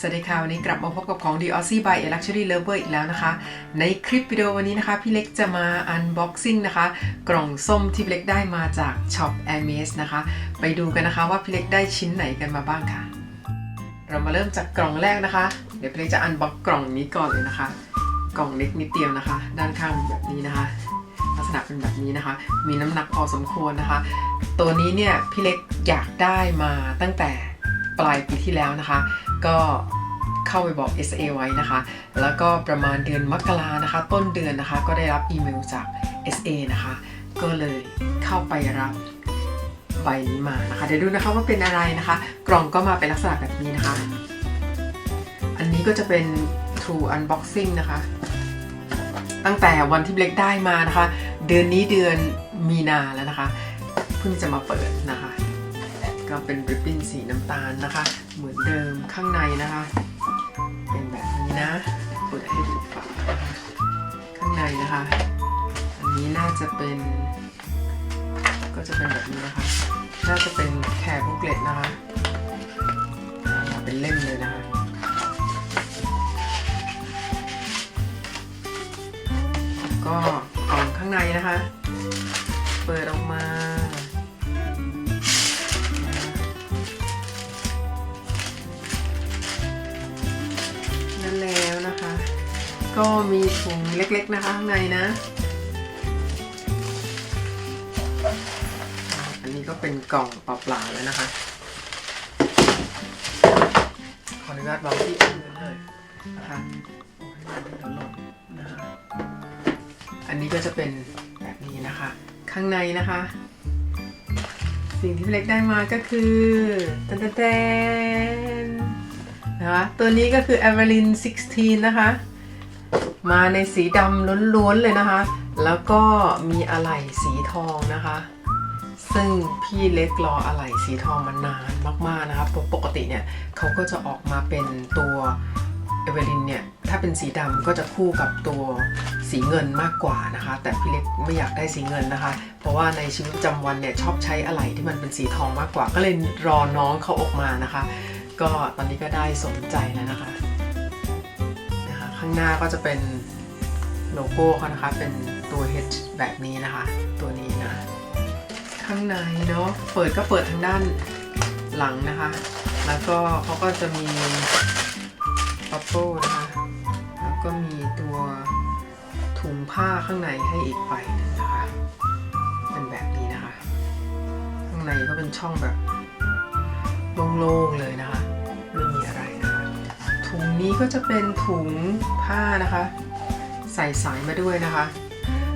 สวัสดีค่ะ วันนี้กลับมาพบกับของ The Aussie by a Luxury Lover อีกแล้วนะคะ ในคลิปวิดีโอวันนี้นะคะ พี่เล็กจะมา unboxing นะคะ กล่องส้มที่พี่เล็กได้มาจาก Shop Hermes นะคะ ไปดูกันนะคะว่าพี่เล็กได้ชิ้นไหนกันมาบ้างค่ะ เรามาเริ่มจากกล่องแรกนะคะ เดี๋ยวพี่เล็กจะ unbox กล่องนี้ก่อนเลยนะคะ กล่องเล็กนิดเดียวนะคะ ด้านข้างแบบนี้นะคะ ลักษณะเป็นแบบนี้นะคะ มีน้ำหนักพอสมควรนะคะ ตัวนี้เนี่ยพี่เล็กอยากได้มาตั้งแต่ปลายปีที่แล้วนะคะ ก็เข้าไปบอก SA ไว้นะคะ แล้วก็ประมาณเดือนมกรานะคะ ต้นเดือนนะคะ ก็ได้รับอีเมลจาก SA นะคะ ก็เลยเข้าไปรับใบนี้มานะคะ เดี๋ยวดูนะคะว่าเป็นอะไรนะคะ กล่องก็มาเป็นลักษณะแบบนี้นะคะ อันนี้ก็จะเป็น True Unboxing นะคะ ตั้งแต่วันที่เบลกได้มานะคะ เดือนนี้เดือนมีนาแล้วนะคะ เพิ่งจะมาเปิดนะคะ ก็เป็นริบบิ้นสีน้ำตาลนะคะ เหมือนเดิมข้างในนะคะ เป็นแบบนี้นะเปิดให้ดูฝาข้างในนะคะ อันนี้น่าจะเป็น ก็จะเป็นแบบนี้นะคะ น่าจะเป็นแคร์บุ๊กเลตนะคะมาเป็นเล่มเลยนะคะก็กล่องข้างในนะคะ เปิดออกมา ก็มีถุงเล็กๆนะคะข้างในนะ อันนี้ก็เป็นกล่องเปล่าๆแล้วนะคะ ขออนุญาตวางที่อื่นเลยนะคะโอ้ยมันหล่นนะคะอันนี้ก็จะเป็นแบบนี้นะคะ ข้างในนะคะ สิ่งที่พี่เล็กได้มาก็คือตันตันนะคะตัวนี้ก็คือ a v e l i n 16 นะคะ มาในสีดำล้วนๆเลยนะคะ แล้วก็มีอะไหล่สีทองนะคะ ซึ่งพี่เล็กรออะไหล่สีทองมานานมากๆนะคะปกติเนี่ยเขาก็จะออกมาเป็นตัวเอเวลินเนี่ยถ้าเป็นสีดำก็จะคู่กับตัวสีเงินมากกว่านะคะ แต่พี่เล็กไม่อยากได้สีเงินนะคะ เพราะว่าในชีวิตประจำวันเนี่ยชอบใช้อะไหล่ที่มันเป็นสีทองมากกว่า ก็เลยรอน้องเขาออกมานะคะ ก็ตอนนี้ก็ได้สมใจแล้วนะคะนะคะ ข้างหน้าก็จะเป็น โลโก้เขานะคะ เป็นตัว H แบบนี้นะคะ ตัวนี้นะ ข้างในเนาะเปิดก็เปิดทางด้านหลังนะคะ แล้วก็เขาก็จะมีปัปโป้นะคะ แล้วก็มีตัวถุงผ้าข้างในให้อีกใบนึงนะคะ เป็นแบบนี้นะคะ ข้างในก็เป็นช่องแบบโล่งๆเลยนะคะไม่มีอะไรนะคะ ถุงนี้ก็จะเป็นถุงผ้านะคะ ใส่สายมาด้วยนะคะ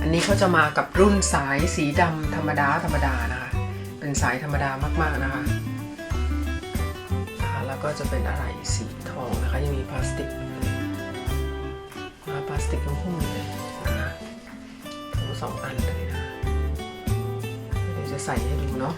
อันนี้เขาจะมากับรุ่นสายสีดำธรรมดาธรรมดานะคะ เป็นสายธรรมดามากๆนะคะะแล้วก็จะเป็นอะไรสีทองนะคะยังมีพลาสติกมาพลาสติกทั้งหุ้มเลยนะคะทั้งสองอันเลยนะเดี๋ยวจะใส่ให้ดูเนาะ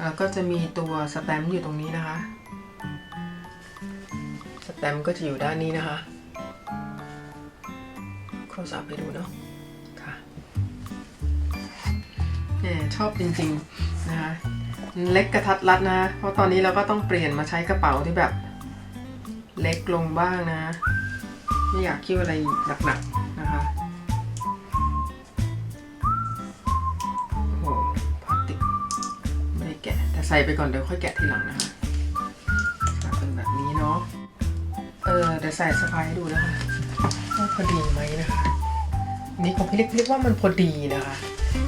แล้วก็จะมีตัวสแตมป์อยู่ตรงนี้นะคะ สแตมป์ก็จะอยู่ด้านนี้นะคะ รสอัพไปดูเนาะค่ะแหมชอบจริงๆนะคะเล็กกระทัดรัดนะ เพราะตอนนี้เราก็ต้องเปลี่ยนมาใช้กระเป๋าที่แบบ เล็กลงบ้างนะ ไม่อยากคิ้วอะไรหนักๆนะคะโอ้โหพลาสติกไม่ได้แกะ แต่ใส่ไปก่อนเดี๋ยวค่อยแกะทีหลังนะคะค่ะเป็นแบบนี้เนาะ เออเดี๋ยวใส่สะพายให้ดูนะคะ ว่าพอดีไหมนะคะนี่ของพี่เล็กเรียกว่ามันพอดีนะคะ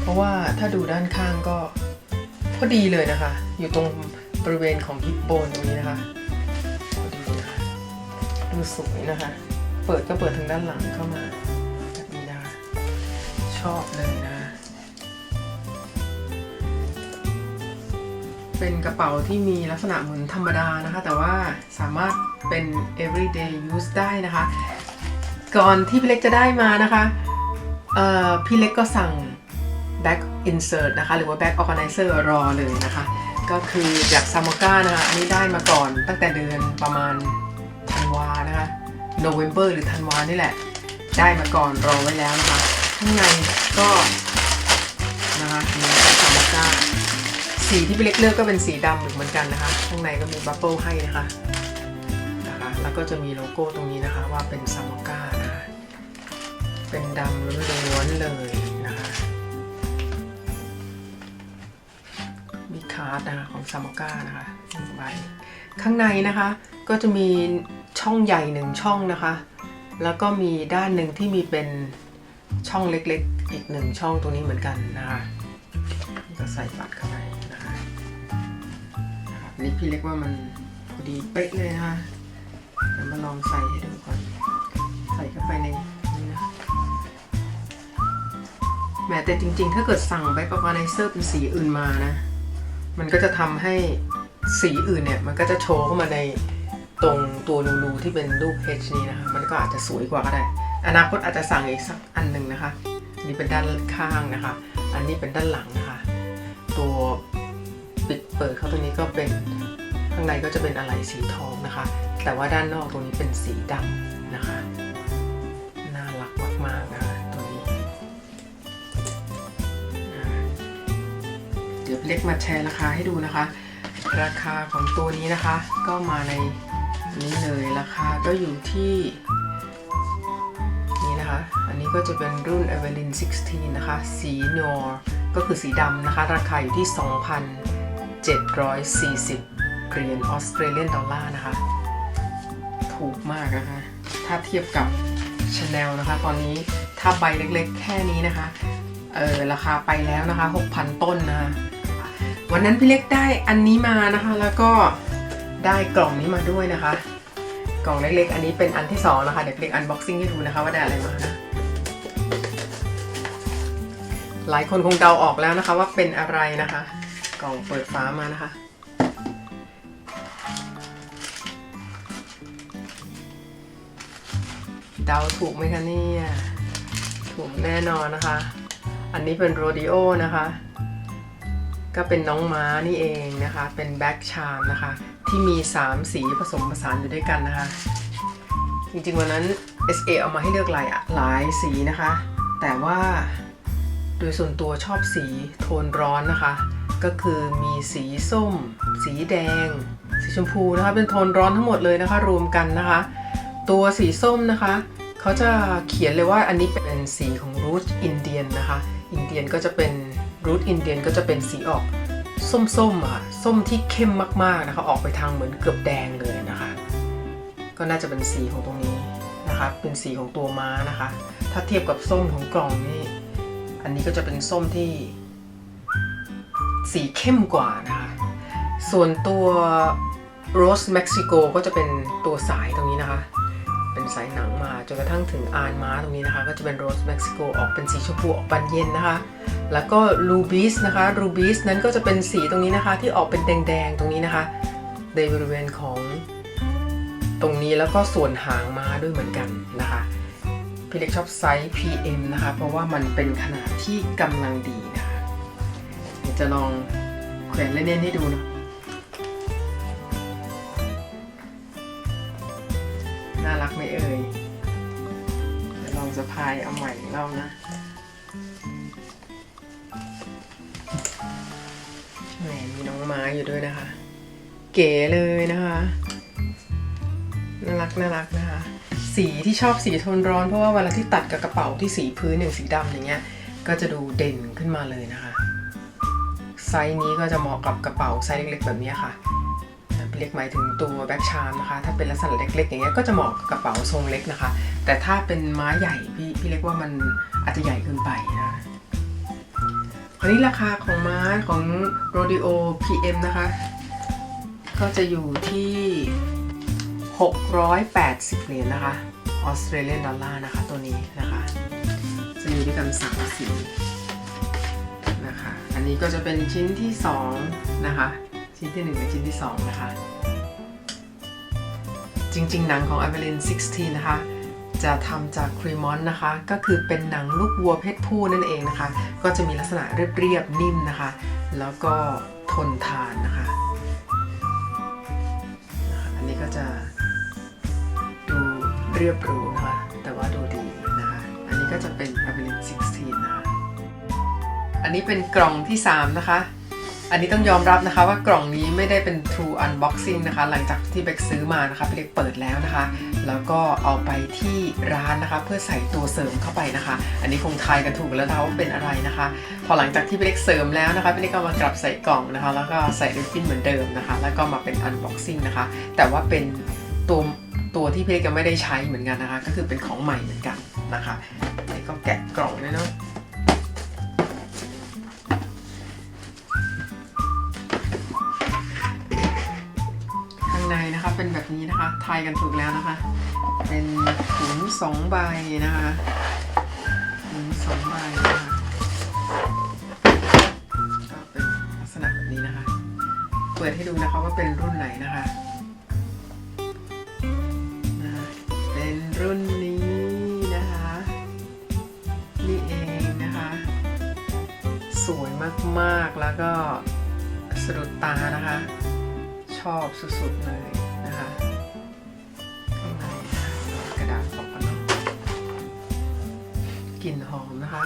เพราะว่าถ้าดูด้านข้างก็พอดีเลยนะคะ อยู่ตรงบริเวณของฮิปโปนตรงนี้นะคะพอดีนะคะดูสวยนะคะ เปิดก็เปิดทางด้านหลังเข้ามาแบบนี้นะคะชอบเลยนะเป็นกระเป๋าที่มีลักษณะเหมือนธรรมดานะคะ แต่ว่าสามารถเป็น everyday use ได้นะคะ ก่อนที่พี่เล็กจะได้มานะคะพี่เล็กก็สั่ง back insert นะคะ หรือว่า back organizer รอเลยนะคะ ก็คือจากซามก้านะคะ อันนี้ได้มาก่อนตั้งแต่เดือนประมาณธันวานะคะ November หรือธันวานี่แหละ ได้มาก่อนรอไว้แล้วนะคะ ข้างในก็นะคะมีซามก้าสีที่พี่เล็กเลือกก็เป็นสีดำเหมือนกันนะคะ ข้างในก็มีบับเบิลให้นะคะนะคะ แล้วก็จะมีโลโก้ตรงนี้นะคะว่าเป็นซามโก้า เป็นดำล้วนๆเลยนะคะมีคาร์ดนะคะของซามโก้านะคะหนึ่งใบข้างในนะคะก็จะมีช่องใหญ่หนึ่งช่องนะคะ แล้วก็มีด้านหนึ่งที่มีเป็นช่องเล็กๆ อีกหนึ่งช่องตรงนี้เหมือนกันนะคะก็ใส่บัตรเข้าไปนะคะนี่พี่เล็กว่ามันพอดีเป๊ะเลยนะคะเดี๋ยวมาลองใส่ให้ดูก่อน ใส่เข้าไปใน ม้แต่จริงๆ ถ้าเกิดสั่งแบ็กออร์แกไนเซอร์เป็นสีอื่นมานะ มันก็จะทำให้สีอื่นเนี่ย มันก็จะโชว์เข้ามาในตรงตัวรูๆที่เป็นรูป H นี้นะคะ มันก็อาจจะสวยกว่าก็ได้ อนาคตอาจจะสั่งอีกสักอันหนึ่งนะคะนนี้เป็นด้านข้างนะคะ อันนี้เป็นด้านหลังนะคะ ตัวปิดเปิดเข้าตรงนี้ก็เป็นข้างในก็จะเป็นอะไรสีทองนะคะ แต่ว่าด้านนอกตรงนี้เป็นสีดำ ล็กมาแชร์ราคาให้ดูนะคะ ราคาของตัวนี้นะคะ ก็มาในนี้เลยราคาก็อยู่ที่นี่นะคะ อันนี้ก็จะเป็นรุ่น Evelyn 16 นะคะ สีนอร์ก็คือสีดำนะคะ ราคาอยู่ที่ 2,740เหรียญออสเตรเลียนดอลลาร์นะคะ ถูกมากนะคะ ถ้าเทียบกับ Chanel นะคะ ตอนนี้ถ้าใบเล็กๆ แค่นี้นะคะ เออราคาไปแล้วนะคะ 6,000 ต้นนะคะ วันนั้นพี่เล็กได้อันนี้มานะคะ แล้วก็ได้กล่องนี้มาด้วยนะคะ กล่องเล็กๆ อันนี้เป็นอันที่สองนะคะเดี๋ยวพี่เล็กอันบ็อกซิ่งให้ดูนะคะว่าได้อะไรมานะหลายคนคงเดาออกแล้วนะคะ ว่าเป็นอะไรนะคะ กล่องเปิดฟ้ามานะคะเดาถูกไหมคะเนี่ย ถูกแน่นอนนะคะ อันนี้เป็นโรดิโอนะคะ ก็เป็นน้องม้านี่เองนะคะ เป็นแบ็กชามนะคะ ที่มี 3 สีผสมผสานอยู่ด้วยกันนะคะ จริงๆวันนั้น SA เอามาให้เลือกหลายอะหลายสีนะคะ แต่ว่าโดยส่วนตัวชอบสีโทนร้อนนะคะ ก็คือมีสีส้ม สีแดง สีชมพูนะคะ เป็นโทนร้อนทั้งหมดเลยนะคะ รวมกันนะคะ ตัวสีส้มนะคะเขาจะเขียนเลยว่าอันนี้เป็นสีของรูทอินเดียนนะคะ อินเดียนก็จะเป็น รูทอินเดียนก็จะเป็นสีออกส้มๆอะค่ะส้มที่เข้มมากๆนะคะ ออกไปทางเหมือนเกือบแดงเลยนะคะ ก็น่าจะเป็นสีของตรงนี้นะคะ เป็นสีของตัวม้านะคะ ถ้าเทียบกับส้มของกล่องนี่อันนี้ก็จะเป็นส้มที่ สีเข้มกว่านะคะ ส่วนตัวโรสเม็กซิโกก็จะเป็นตัวสายตรงนี้นะคะ เป็นสายหนังมาจนกระทั่งถึงอานม้าตรงนี้นะคะ ก็จะเป็นโรสเม็กซิโกออกเป็นสีชมพูออกบานเย็นนะคะ แล้วก็รูบิสนะคะรูบิสนั้นก็จะเป็นสีตรงนี้นะคะที่ออกเป็นแดงๆตรงนี้นะคะในบริเวณของตรงนี้แล้วก็ส่วนหางม้าด้วยเหมือนกันนะคะพี่เล็กชอบไซส์ PM นะคะ เพราะว่ามันเป็นขนาดที่กำลังดีนะคะเดี๋ยวจะลองแขวนเล่นๆให้ดูนะ น่ารักไหมเอ่ยลองสะพายเอาใหม่อีกรอบนะแหมมีน้องไม้อยู่ด้วยนะคะ เก๋เลยนะคะน่ารักน่ารักนะคะ สีที่ชอบสีโทนร้อนเพราะว่าเวลาที่ตัดกับกระเป๋าที่สีพื้นอย่างสีดำอย่างเงี้ยก็จะดูเด่นขึ้นมาเลยนะคะ ไซส์นี้ก็จะเหมาะกับกระเป๋าไซส์เล็กๆแบบนี้ค่ะ เล็กหมายถึงตัวแบ็กชามนะคะ ถ้าเป็นลักษณะเล็กๆ อย่างเงี้ยก็จะเหมาะกับกระเป๋าทรงเล็กนะคะ แต่ถ้าเป็นไม้ใหญ่พี่พี่เล็กว่ามันอาจจะใหญ่เกินไปนะอันนี้ราคาของไม้ของ Rodeo PM นะคะ ก็จะอยู่ที่ 680 เหรียญนะคะออสเตรเลียนดอลลาร์นะคะตัวนี้นะคะ จะมีด้วยกันสามสีนะคะ อันนี้ก็จะเป็นชิ้นที่ 2 นะคะ ชิ้นที่1กับชิ้นที่ 2 นะคะ จริงๆ หนังของ a v e l y n 16 นะคะ จะทำจากครีมอนนะคะ ก็คือเป็นหนังลูกวัวเพศผู้นั่นเองนะคะ ก็จะมีลักษณะเรียบๆ นิ่มนะคะ แล้วก็ทนทานนะคะ อันนี้ก็จะดูเรียบหรูนะคะ แต่ว่าดูดีนะคะ อันนี้ก็จะเป็น a v e l y n 16 นะคะ อันนี้เป็นกล่องที่ 3 นะคะ อันนี้ต้องยอมรับนะคะว่ากล่องนี้ไม่ได้เป็น True Unboxing นะคะ หลังจากที่เบกซื้อมานะคะเล็กเปิดแล้วนะคะ แล้วก็เอาไปที่ร้านนะคะ เพื่อใส่ตัวเสริมเข้าไปนะคะ อันนี้คงทายกันถูกแล้วนะว่าเป็นอะไรนะคะ พอหลังจากที่เล็กเสริมแล้วนะคะเล็กก็มากลับใส่กล่องนะคะ แล้วก็ใส่ริบบิ้นเหมือนเดิมนะคะ แล้วก็มาเป็น Unboxing นะคะ แต่ว่าเป็นตัวตัวที่เล็กยังไม่ได้ใช้เหมือนกันนะคะ ก็คือเป็นของใหม่เหมือนกันนะคะนี่ก็แกะกล่องเลยเนาะ แบบนี้นะคะ ทายกันถูกแล้วนะคะ เป็นถุงสองใบนะคะถุงสองใบนะคะก็เป็นลักษณะแบบนี้นะคะ เปิดให้ดูนะคะว่าเป็นรุ่นไหนนะคะนะคะเป็นรุ่นนี้นะคะ นี่เองนะคะ สวยมากๆแล้วก็สะดุดตานะคะ ชอบสุดๆเลย กลิ่นหอมนะคะ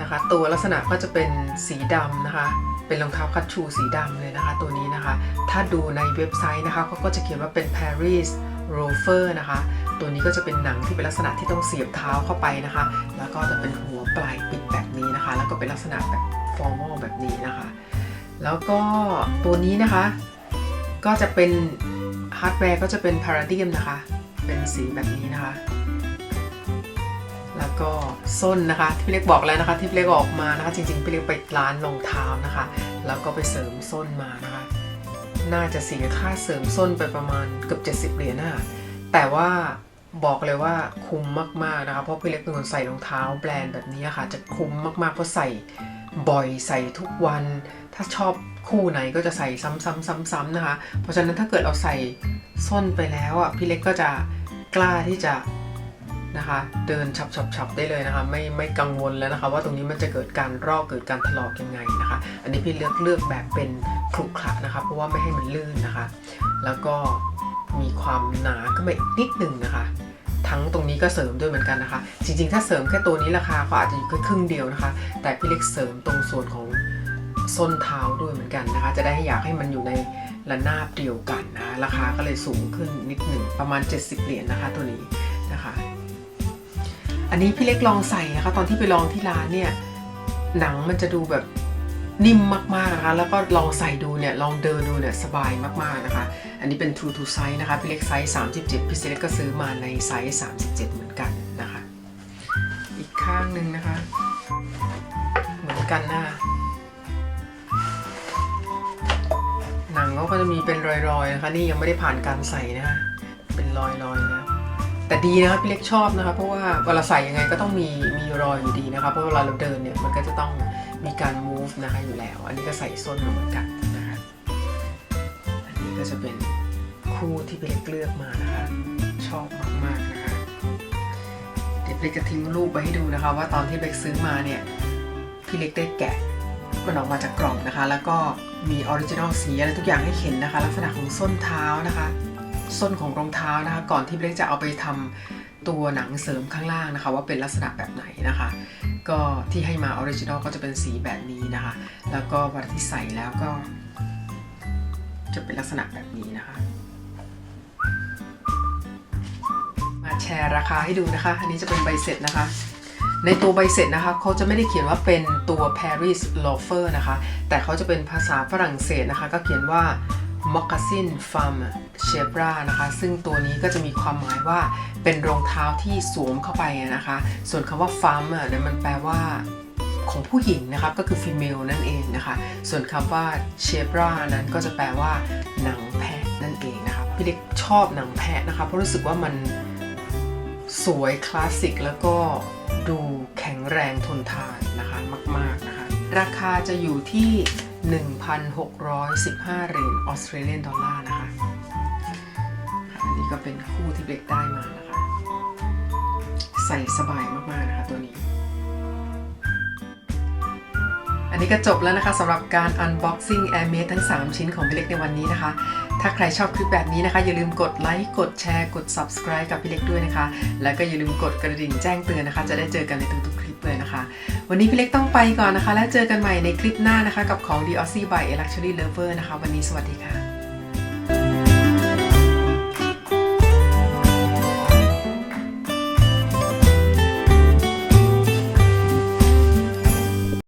นะคะ ตัวลักษณะก็จะเป็นสีดำนะคะ เป็นรองเท้าคัตชูสีดำเลยนะคะ ตัวนี้นะคะ ถ้าดูในเว็บไซต์นะคะเขาก็จะเขียนว่าเป็น Paris Rover นะคะ ตัวนี้ก็จะเป็นหนังที่เป็นลักษณะที่ต้องเสียบเท้าเข้าไปนะคะ แล้วก็จะเป็นหัวปลายปิดแบบนี้นะคะ แล้วก็เป็นลักษณะแบบ formal แบบนี้นะคะ แล้วก็ตัวนี้นะคะ ก็จะเป็นฮาร์ดแวร์ก็จะเป็นพาราดิมนะคะ เป็นสีแบบนี้นะคะ แล้วก็ส้นนะคะที่พี่เล็กบอกแล้วนะคะที่พี่เล็กออกมานะคะ จริงๆพี่เล็กไปร้านรองเท้านะคะ แล้วก็ไปเสริมส้นมานะคะ น่าจะเสียค่าเสริมส้นไปประมาณเกือบ70เหรียญนะคะแต่ว่าบอกเลยว่าคุ้มมากๆนะคะเพราะพี่เล็กเป็นคนใส่รองเท้าแบรนด์แบบนี้ค่ะ จะคุ้มมากๆเพราะใส่บ่อยใส่ทุกวัน ถ้าชอบคู่ไหนก็จะใส่ซ้ำๆๆๆนะคะ เพราะฉะนั้นถ้าเกิดเราใส่ส้นไปแล้วอะพี่เล็กก็จะกล้าที่จะ นะคะ เดินฉับๆได้เลยนะคะ ไม่ไม่กังวลแล้วนะคะ ว่าตรงนี้มันจะเกิดการรอกเกิดการถลอกยังไงนะคะ อันนี้พี่เลือกเลือกแบบเป็นขรุขระนะคะ เพราะว่าไม่ให้มันลื่นนะคะ แล้วก็มีความหนาขึ้นมาอีกนิดหนึ่งนะคะ ทั้งตรงนี้ก็เสริมด้วยเหมือนกันนะคะ จริงๆ ถ้าเสริมแค่ตัวนี้ราคาก็อาจจะอยู่แค่ครึ่งเดียวนะคะ แต่พี่เล็กเสริมตรงส่วนของส้นเท้าด้วยเหมือนกันนะคะ จะได้อยากให้มันอยู่ในระนาบเดียวกันนะ ราคาก็เลยสูงขึ้นนิดหนึ่งประมาณ 70 เหรียญนะคะตัวนี้นะคะ อันนี้พี่เล็กลองใส่นะคะ ตอนที่ไปลองที่ร้านเนี่ยหนังมันจะดูแบบนิ่มมากๆนะคะแล้วก็ลองใส่ดูเนี่ยลองเดินดูเนี่ยสบายมากๆนะคะ อันนี้เป็น True to Size นะคะ พี่เล็กไซส์ 37 พี่เล็กก็ซื้อมาในไซส์ 37 เหมือนกันนะคะ อีกข้างหนึ่งนะคะ เหมือนกันนะคะหนังเขาก็จะมีเป็นรอยๆนะคะ นี่ยังไม่ได้ผ่านการใส่นะคะเป็นรอยๆนะ แต่ดีนะครับพี่เล็กชอบนะคะเพราะว่าเวลาใส่ยังไงก็ต้องมีมีรอยอยู่ดีนะคะเพราะเวลาเราเดินเนี่ยมันก็จะต้องมีการ move นะคะอยู่แล้ว อันนี้ก็ใส่ส้นเหมือนกันนะคะอันนี้ก็จะเป็นคู่ที่พี่เล็กเลือกมานะคะชอบมากๆนะคะเดี๋ยวพี่เล็กจะทิ้งรูปไว้ให้ดูนะคะ ว่าตอนที่พี่เล็กซื้อมาเนี่ยพี่เล็กได้แกะมันออกมาจากกล่องนะคะ แล้วก็มีออริจินอลสีอะไรทุกอย่างให้เห็นนะคะ ลักษณะของส้นเท้านะคะ ส้นของรองเท้านะคะ ก่อนที่เบลจะเอาไปทำตัวหนังเสริมข้างล่างนะคะ ว่าเป็นลักษณะแบบไหนนะคะ ก็ที่ให้มาออริจินอลก็จะเป็นสีแบบนี้นะคะ แล้วก็วลาที่ใส่แล้วก็ จะเป็นลักษณะแบบนี้นะคะ มาแชร์ราคาให้ดูนะคะ อันนี้จะเป็นใบเสร็จนะคะในตัวใบเสร็จนะคะเขาจะไม่ได้เขียนว่าเป็นตัว Paris Loafer นะคะ แต่เขาจะเป็นภาษาฝรั่งเศสนะคะ ก็เขียนว่า Moccasin Femme Chebra นะคะ ซึ่งตัวนี้ก็จะมีความหมายว่าเป็นรองเท้าที่สวมเข้าไปนะคะ ส่วนคำว่า Femme อะเนี่ยมันแปลว่าของผู้หญิงนะครับก็คือ female นั่นเองนะคะ ส่วนคำว่า Chebra นั้นก็จะแปลว่าหนังแพะนั่นเองนะคะพี่เล็กชอบหนังแพะนะคะเพราะรู้สึกว่ามันสวยคลาสสิกแล้วก็ดูแข็งแรงทนทานนะคะมาก ๆนะคะ ราคาจะอยู่ที่ 1,615 เหรียญออสเตรเลียนดอลลาร์นะคะ อันนี้ก็เป็นคู่ที่เบกได้มานะคะ ใส่สบายมาก ๆ นะคะตัวนี้ อันนี้ก็จบแล้วนะคะสำหรับการ unboxing Airmade ทั้ง 3 ชิ้นของพี่เล็กในวันนี้นะคะ ถ้าใครชอบคลิปแบบนี้นะคะ อย่าลืมกดไลค์กดแชร์กด subscribe กับพี่เล็กด้วยนะคะ แล้วก็อย่าลืมกดกระดิ่งแจ้งเตือนนะคะ จะได้เจอกันในทุกๆคลิปเลยนะคะ วันนี้พี่เล็กต้องไปก่อนนะคะ แล้วเจอกันใหม่ในคลิปหน้านะคะ กับของ d i o s s i by Luxury Lover นะคะ วันนี้สวัสดีค่ะ